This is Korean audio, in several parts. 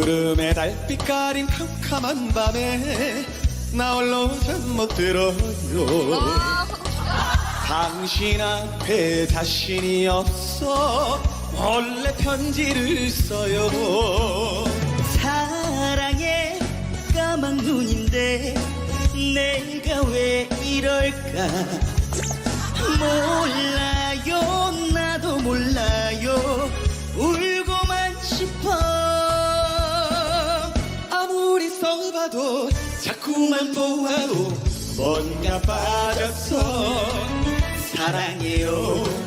구름에 달빛 가린 캄캄한 밤에 나 홀로 잠못 들어요. 당신 앞에 자신이 없어 원래 편지를 써요. 사랑의 까만 눈인데 내가 왜 이럴까? 몰라요. 나도 몰라요. 울고만 싶어 자꾸만 보아도 뭔가 빠졌어. 사랑해요.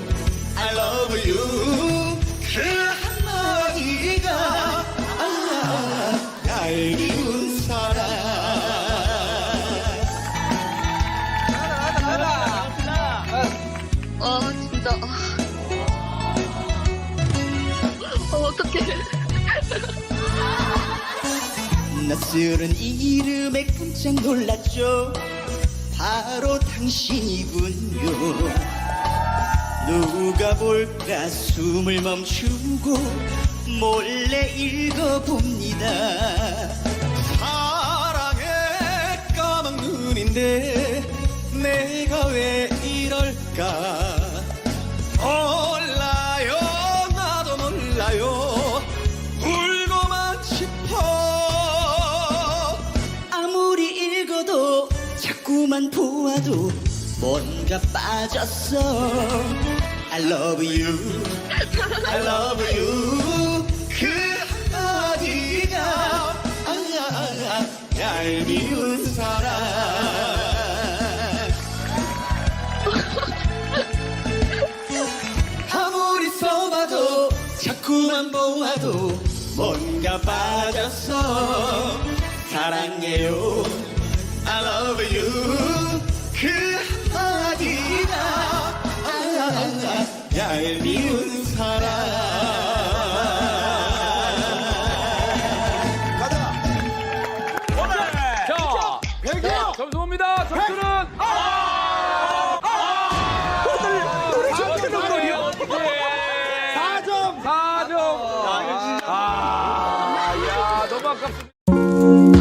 낯설은 이름에 깜짝 놀랐죠. 바로 당신이군요. 누가 볼까 숨을 멈추고 몰래 읽어봅니다. 그만 보아도 뭔가 빠졌어. I love you. I love you. 그 한마디가? 아야 아야. 미운 사랑 아무리 써봐도 자꾸만 보아도 뭔가 빠졌어. 사랑해요. love you 그 미운 사랑. 아, 아, 아, 아, 얄미운 사랑 Thank you.